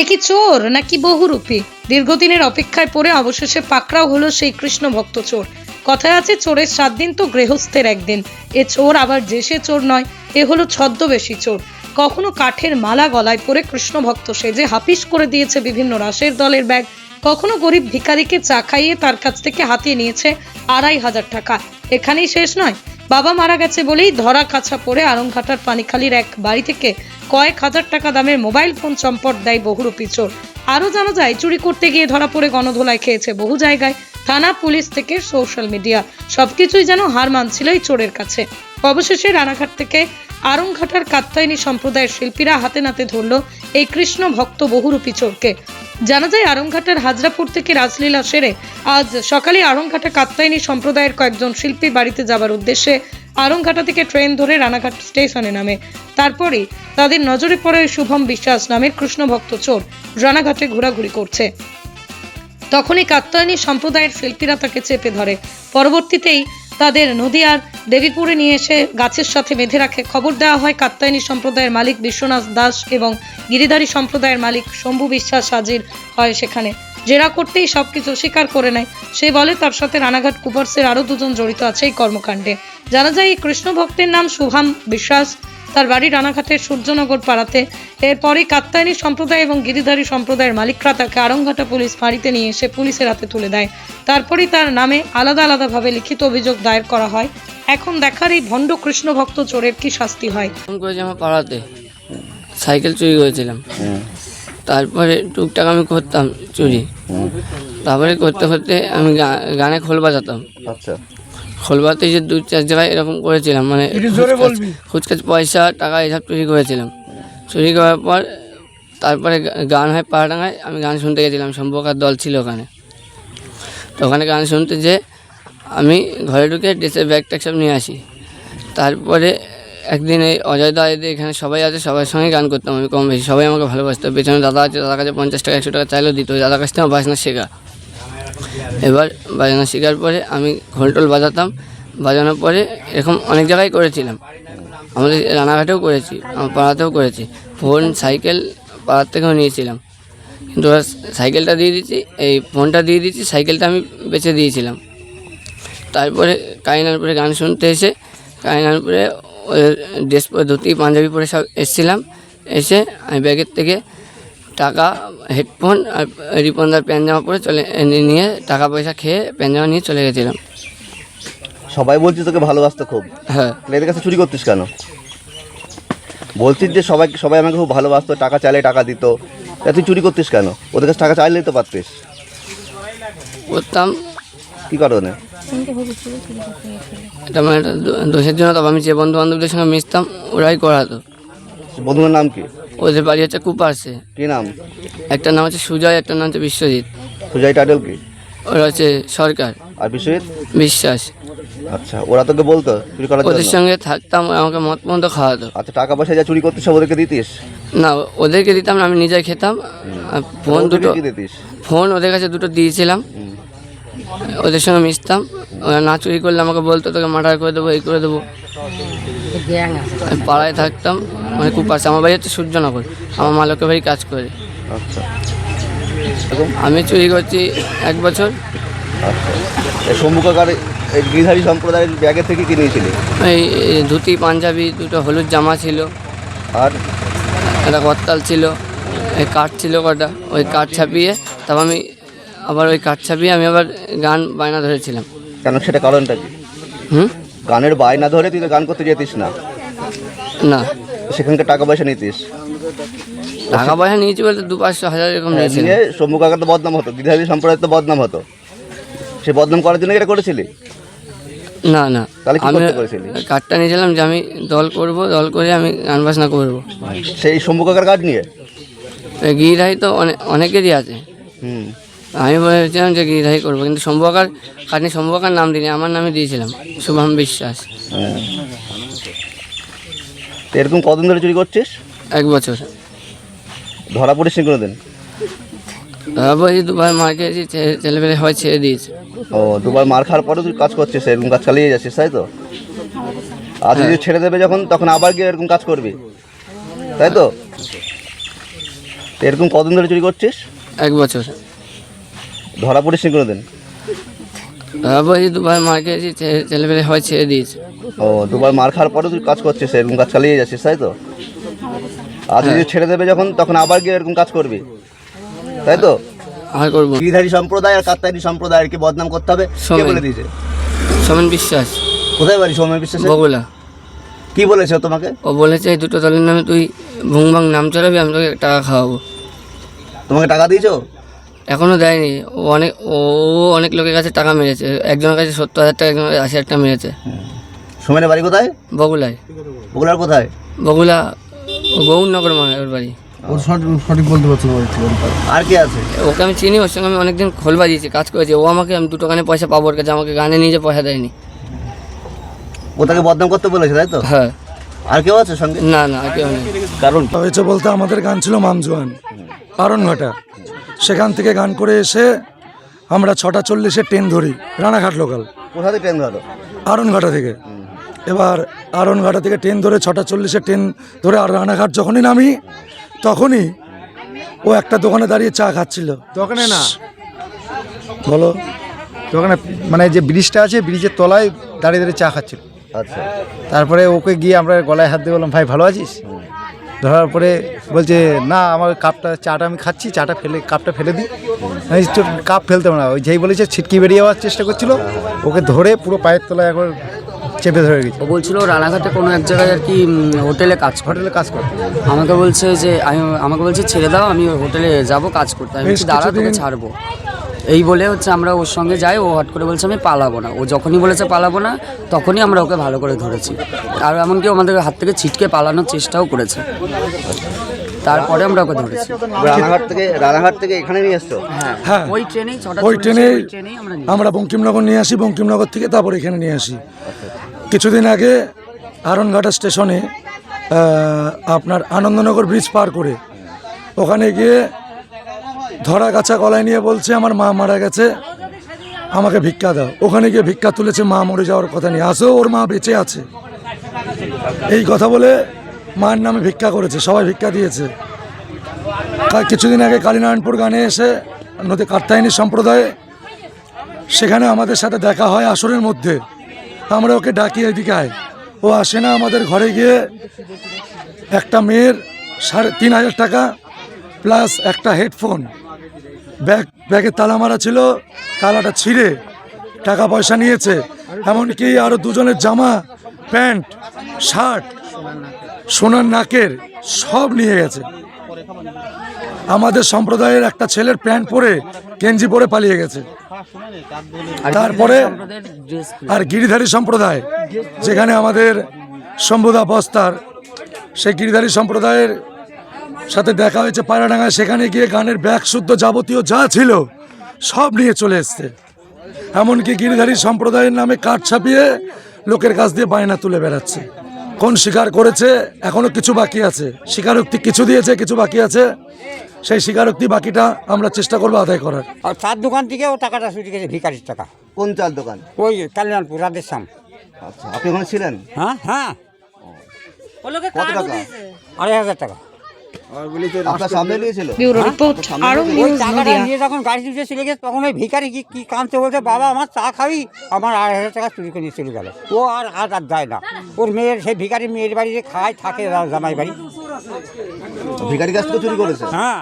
এ কি চোর নাকি বহুরূপী? দীর্ঘদিনের অপেক্ষায় পড়ে অবশেষে পাকড়াও হলো সেই কৃষ্ণ ভক্ত চোর। কথায় আছে, চোরের সাত দিন তো গৃহস্থের একদিন। এ চোর আবার যে সে চোর নয়, এ হলো ছদ্মবেশী চোর। কখনো কাঠের মালা গলায় পরে কৃষ্ণ ভক্ত সেজে হাপিস করে দিয়েছে বিভিন্ন রাসের দলের ব্যাগ। কখনো গরিব ভিখারিকে চা খাইয়ে তার কাছ থেকে হাতিয়ে নিয়েছে আড়াই হাজার টাকা। এখানেই শেষ নয়। বাবা মারা গেছে বলেই ধরা কাছা পড়ে আরংঘাটার পানিখালির এক বাড়ি থেকে কয়েক হাজার টাকা দামের মোবাইল ফোন চম্পট দেয় বহুরূপী চোর। আরও জানা যায়, চুরি করতে গিয়ে ধরা পড়ে গণধোলায় খেয়েছে বহু জায়গায়, থানা, পুলিশ থেকে সোশ্যাল মিডিয়া। সবকিছুই যেন হার মানছিল এই চোরের কাছে। অবশেষে রানাঘাট থেকে আরংঘাটার কাত্তায়নী সম্প্রদায়ের শিল্পীরা হাতে নাতে ধরল এই কৃষ্ণ ভক্ত বহুরূপী চোরকে। জানা যায়, আরংঘাটার হাজরাপুর থেকে রাজলীলা সেরে আজ সকালে আরংঘাটা কাত্তায়নী সম্প্রদায়ের কয়েকজন শিল্পী বাড়িতে যাবার উদ্দেশ্যে আরংঘাটা থেকে ট্রেন ধরে রানাঘাট স্টেশনে নামে। তারপরেই তাদের নজরে পড়ে ওই শুভম বিশ্বাস নামের কৃষ্ণ ভক্ত চোর রানাঘাটে ঘোরাঘুরি করছে। তখনই কাত্তায়নী সম্প্রদায়ের শিল্পীরা তাকে চেপে ধরে। পরবর্তীতেই তাদের নদিয়ার দেবীপুরে নিয়ে এসে গাছের সাথে বেঁধে রাখে। খবর দেওয়া হয় কাত্তায়নী সম্প্রদায়ের মালিক বিশ্বনাথ দাস এবং গিরিধারী সম্প্রদায়ের মালিক শম্ভু বিশ্বাস হাজির হয় সেখানে। জেরা করতেই সবকিছু স্বীকার করে নেয়। সে বলে, তার সাথে রানাঘাট কুপার্সের আরও দুজন জড়িত আছে এই কর্মকাণ্ডে। জানা যায় এই কৃষ্ণ ভক্তের নাম শুভাম বিশ্বাস। তার বাড়ি রানাঘাটের সূর্যনগর পাড়াতে। এরপরই কাত্তায়নী সম্প্রদায় এবং গিরিধারী সম্প্রদায়ের মালিকরা তাকে আরংঘাটা পুলিশ ফাঁড়িতে নিয়ে এসে পুলিশের হাতে তুলে দেয়। তারপরই তার নামে আলাদা আলাদাভাবে লিখিত অভিযোগ দায়ের করা হয়। এখন দেখার এই ভণ্ড কৃষ্ণ ভক্ত চোরের কি শাস্তি হয়? ফোন করেছি আমার পাড়াতে। সাইকেল চুরি করেছিলাম। তারপরে টুকটাক আমি করতাম চুরি। তারপরে করতে করতে আমি গানে খোল বাজাতাম। আচ্ছা। খোল বাজাতে যে দু চার জায়গায় এরকম করেছিলাম মানে খুচকাচ- পয়সা টাকা এসব চুরি করেছিলাম। চুরি করার পর তারপরে গান হয় পাড়াডাঙ্গায় আমি গান শুনতে গেছিলাম সম্পর্কার দল ছিল ওখানে। তো ওখানে গান শুনতে যে আমি ঘরে ঢুকে ড্রেসের ব্যাগ ট্যাগ সব নিয়ে আসি। তারপরে একদিন এই অজয় দা এদের এখানে সবাই আছে সবার সঙ্গে গান করতাম আমি কম বেশি। সবাই আমাকে ভালোবাসতো। পেছনে দাদা আছে দাদার কাছে পঞ্চাশ টাকা একশো টাকা চাইলেও দিত। দাদার কাছ থেকে আমার বাজনা শেখা। এবার বাজানো শেখার পরে আমি ঘোলটোল বাজাতাম, বাজানোর পরে এরকম অনেক জায়গায় করেছিলাম। আমাদের রানাঘাটেও করেছি, আমার পাড়াতেও করেছি। ফোন, সাইকেল পাড়ার থেকেও নিয়েছিলাম। কিন্তু সাইকেলটা দিয়ে দিচ্ছি এই ফোনটা দিয়ে দিচ্ছি সাইকেলটা আমি বেছে দিয়েছিলাম। তারপরে কাইনারপুরে গান শুনতে এসে কাইনারপুরে ওদের ড্রেস পরে, ধুতি, পাঞ্জাবি পরে সব এসেছিলাম। এসে আমি ব্যাগের থেকে টাকা হেডফোন আর রিপনদার প্যান জামা পরে চলে নিয়ে টাকা পয়সা খেয়ে প্যান জামা নিয়ে চলে গেছিলাম। সবাই বলছিস তোকে ভালোবাসতো খুব। হ্যাঁ। এদের কাছে চুরি করতিস কেন? বলছিস যে সবাই সবাই আমাকে খুব ভালোবাসতো টাকা চাইলে টাকা দিত। তা তুই চুরি করতিস কেন? ওদের কাছে টাকা চাইলেই তো পারতিস। করতাম। কী কারণে? এটা একটা দোষের জন্য তবে আমি যে বন্ধু বান্ধবদের সঙ্গে মিশতাম ওরাই করাতো। বন্ধুর নাম কি? ওদের বাড়ি হচ্ছে কুপারসে কী নাম? একটা নাম হচ্ছে সুজয় একটা নাম হচ্ছে বিশ্বজিৎ। সুজয় টাইটেল কি? ওরা হচ্ছে সরকার। আর বিশ্বজিৎ? বিশ্বাস। আচ্ছা ওরা তোকে বলতো চুরি করার ওদের জন্য? সঙ্গে থাকতাম আমাকে মত মতো খাওয়াতো। আচ্ছা টাকা পয়সা যা চুরি করতিস সব ওদেরকে দিতিস? না ওদেরকে দিতাম না আমি নিজে খেতাম। আর ফোন ওদেরকে দুটো কি দিতিস? ফোন ওদের কাছে দুটো দিয়েছিলাম। ওদের সঙ্গে মিশতাম। ওরা না চুরি করলে আমাকে বলতো তোকে মার্ডার করে দেবো এই করে দেবো। আমি পাড়ায় থাকতাম মানে খুব পাশে আমার বাড়ি হচ্ছে সূর্যনগর। আমার মা লোকের বাড়ি কাজ করে। আচ্ছা। আমি চুরি করছি এক বছর। আচ্ছা। গিরিধারী সম্প্রদায়ের ব্যাগের থেকে কি নিয়েছিলি? এই এই ধুতি পাঞ্জাবি দুটো হলুদ জামা ছিল। আর? একটা করতাল ছিল। এই কাঠ ছিল কটা। ওই কাঠ ছাপিয়ে তারপর আমি আবার ওই কাঠ ছাপিয়ে আমি আবার গান বায়না ধরেছিলাম। কেন সেটা কারণটা কি? হুম? গানের বায়না ধরে তুই তো গান করতে যেতিস না। না। সেখানকার টাকা পয়সা নিতিস। টাকা পয়সা নিয়েছি বলতে দু পাঁচশো হাজার এরকম নিয়েছিলাম। নিয়ে শম্ভু কাকার তো বদনাম হতো গিরিধারী সম্প্রদায়ের তো বদনাম হতো। সে বদনাম করার জন্য এটা করেছিলি? না না। তাহলে আমি? কার্ডটা নিয়েছিলাম যে আমি দল করব দল করে আমি গান বাজনা করব। সেই শম্ভু কাকার কার্ড নিয়ে? গিরিধাই তো অনেক অনেকেরই আছে। হুম। আমি বলেছিলাম যে গিরিধাই করব কিন্তু শম্ভুকার কার্ডনি শম্ভুকার নাম দিইনি আমার নামে দিয়েছিলাম শুভম বিশ্বাস। হ্যাঁ। তো এরকম কদিন ধরে চুরি করছিস? এক বছর। ধরা পড়িস নি কোনোদিন? তারপর এই দুবার মার খেয়েছি ছে- ছেলেপেলে হয় ছেড়ে দিয়েছে। ও দুবার মার খাওয়ার পরেও তুই কাজ করছিস এরকম কাজ চালিয়ে যাচ্ছিস তাই তো? আর যদি ছেড়ে দেবে যখন তখন আবার গিয়ে এরকম কাজ করবি তাই তো? তো এরকম কদিন ধরে চুরি করছিস? এক বছর। ধরা পড়িস নি কোনোদিন তারপর এই দুবার মার খেয়েছি ছেলেপেলে হয় ছেড়ে দিয়েছে। ও দুবার মার খাওয়ার পরে তুই কাজ করছিস এরকম কাজ চালিয়ে যাচ্ছিস তাই তো? আর যদি ছেড়ে দেবে যখন তখন আবার গিয়ে এরকম কাজ করবি। তাই তো? আর করব। গিরিধারী সম্প্রদায় আর কাত্তারি সম্প্রদায়কে বদনাম করতে হবে? কে বলে দিয়েছে? সোমেন বিশ্বাস। কোথায় বাড়ি সৌম্য বিশ্বাসে? বগুলা। কি বলেছে তোমাকে? ও বলেছে এই দুটো দলের নামে তুই ভুংভাং নাম চড়াবি আমি তোকে টাকা খাওয়াবো। তোমাকে টাকা দিয়েছ? এখনও দেয়নি। ও অনেক ও অনেক লোকের কাছে টাকা মেরেছে। একজনের কাছে সত্তর হাজার টাকা একজনের কাছে আশি হাজার টাকা মেরেছে। সোমেনের বাড়ি কোথায়? বগুলায়। বগুলার কোথায়? বগুলা গৌরনগর মনে ওর বাড়ি। ওর সঠিক বলতে পারছি আর কে আছে? ওকে আমি চিনি ওর সঙ্গে আমি অনেকদিন খোল বাজিয়েছি কাজ করেছি। ও আমাকে আমি দুটো গানে পয়সা পাবো ওর কাছে আমাকে গানে নিয়ে যে পয়সা দেয়নি। ও তাকে বদনাম করতে বলেছে তাই তো? হ্যাঁ। আর কেউ আছে সঙ্গে? না না আর কেউ নেই। কারণ হয়েছে বলতে আমাদের গান ছিল মামজোয়ান আরনঘাটা সেখান থেকে গান করে এসে আমরা ছটা চল্লিশে ট্রেন ধরি রানাঘাট লোকাল কোথা থেকে ট্রেন ধরো আরনঘাটা থেকে। এবার আরনঘাটা থেকে ট্রেন ধরে ছটা চল্লিশে ট্রেন ধরে আর রানাঘাট যখনই নামি তখনই ও একটা দোকানে দাঁড়িয়ে চা খাচ্ছিল। দোকানে না? বলো। দোকানে মানে যে ব্রিজটা আছে ব্রিজের তলায় দাঁড়িয়ে দাঁড়িয়ে চা খাচ্ছিল। আচ্ছা। তারপরে ওকে গিয়ে আমরা গলায় হাত দিয়ে বললাম ভাই ভালো আছিস? ধরার পরে বলছে না আমার কাপটা চাটা আমি খাচ্ছি চাটা ফেলে কাপটা ফেলে দিই। আমি তো কাপ ফেলতে না। ওই যেই বলেছে ছিটকি বেরিয়ে যাওয়ার চেষ্টা করছিল। ওকে ধরে পুরো পায়ের তলায় একবার চেপে ধরে গেছে ও বলছিল রানাঘাটে কোনো এক জায়গায় আর কি হোটেলে কাজ হোটেলে কাজ করে। আমাকে বলছে যে আমি আমাকে বলছে ছেড়ে দাও আমি হোটেলে যাব কাজ করতে। আমি দাঁড়া তোকে ছাড়বো। এই বলে হচ্ছে আমরা ওর সঙ্গে যাই ও হট করে বলছে আমি পালাবো না। ও যখনই বলেছে পালাবো না তখনই আমরা ওকে ভালো করে ধরেছি। আর এমনকি ও আমাদের হাত থেকে ছিটকে পালানোর চেষ্টাও করেছে। তারপরে আমরা ওকে ধরেছি। রানাঘাট থেকে রানাঘাট থেকে এখানে নিয়ে এসছো? হ্যাঁ ওই ট্রেনেই ছটা ওই ট্রেনেই আমরা বঙ্কিমনগর নিয়ে আসি বঙ্কিমনগর থেকে তারপর এখানে নিয়ে আসি। কিছুদিন আগে আরনঘাটা স্টেশনে আপনার আনন্দনগর ব্রিজ পার করে ওখানে গিয়ে ধরা গাছা গলায় নিয়ে বলছে, আমার মা মারা গেছে। আমাকে ভিক্ষা দাও। ওখানে গিয়ে ভিক্ষা তুলেছে, মা মরে যাওয়ার কথা নিয়ে আসেও ওর মা বেঁচে আছে। এই কথা বলে মায়ের নামে ভিক্ষা করেছে, সবাই ভিক্ষা দিয়েছে। কিছুদিন আগে কালীনারায়ণপুর গানে এসে নদী কাত্তায়নী সম্প্রদায়ে, সেখানে আমাদের সাথে দেখা হয় আসরের মধ্যে। আমরা ওকে ডাকি, এদিকে আয়। ও আসে না, আমাদের ঘরে গিয়ে একটা মেয়ের সাড়ে তিন হাজার টাকা, প্লাস একটা হেডফোন। ব্যাগ, ব্যাগে তালা মারা ছিল, তালাটা ছিঁড়ে টাকা পয়সা নিয়েছে। এমনকি আরও দুজনের জামা, প্যান্ট, শার্ট, সোনার নাকের সব নিয়ে গেছে। আমাদের সম্প্রদায়ের একটা ছেলের প্যান্ট পরে গেঞ্জি পরে পালিয়ে গেছে। তারপরে আর গিরিধারী সম্প্রদায়, যেখানে আমাদের শম্ভুদা বস্তার, সেই গিরিধারী সম্প্রদায়ের সাথে দেখা হয়েছে পায়রাডাঙ্গায়। সেখানে গিয়ে গানের ব্যাগ শুদ্ধ যাবতীয় যা ছিল সব নিয়ে চলে এসছে। এমনকি গিরিধারী সম্প্রদায়ের নামে কাঠ ছাপিয়ে লোকের কাছ দিয়ে বায়না তুলে বেড়াচ্ছে। কোন স্বীকার করেছে এখনও কিছু বাকি আছে। স্বীকারোক্তি কিছু দিয়েছে কিছু বাকি আছে। সেই স্বীকারোক্তি বাকিটা আমরা চেষ্টা করব আদায় করার। আর তার দোকান থেকে ও টাকাটা চুরি গেছে ভিকারির টাকা। কোন চাল দোকান? ওই কল্যাণপুর রাধেশ্যাম। আচ্ছা আপনি ওখানে ছিলেন? হ্যাঁ হ্যাঁ। আড়াই হাজার টাকা। আপনার সামনে নিয়েছিল ব্যুরো রিপোর্ট আরং নিউজ টাকাটা নিয়ে যখন গাড়ি তুলতে চলে গেছে তখন ওই ভিকারি কি কি কাঁদতে বলছে বাবা আমার চা খাবি? আমার আড়াই হাজার টাকা চুরি করে নিয়ে চলে গেল। ও আর আর আর যায় না। ওর মেয়ের সেই ভিখারি মেয়ের বাড়িতে খায় থাকে জামাই বাড়ি ভিখারি কাছ থেকে চুরি করেছে? হ্যাঁ।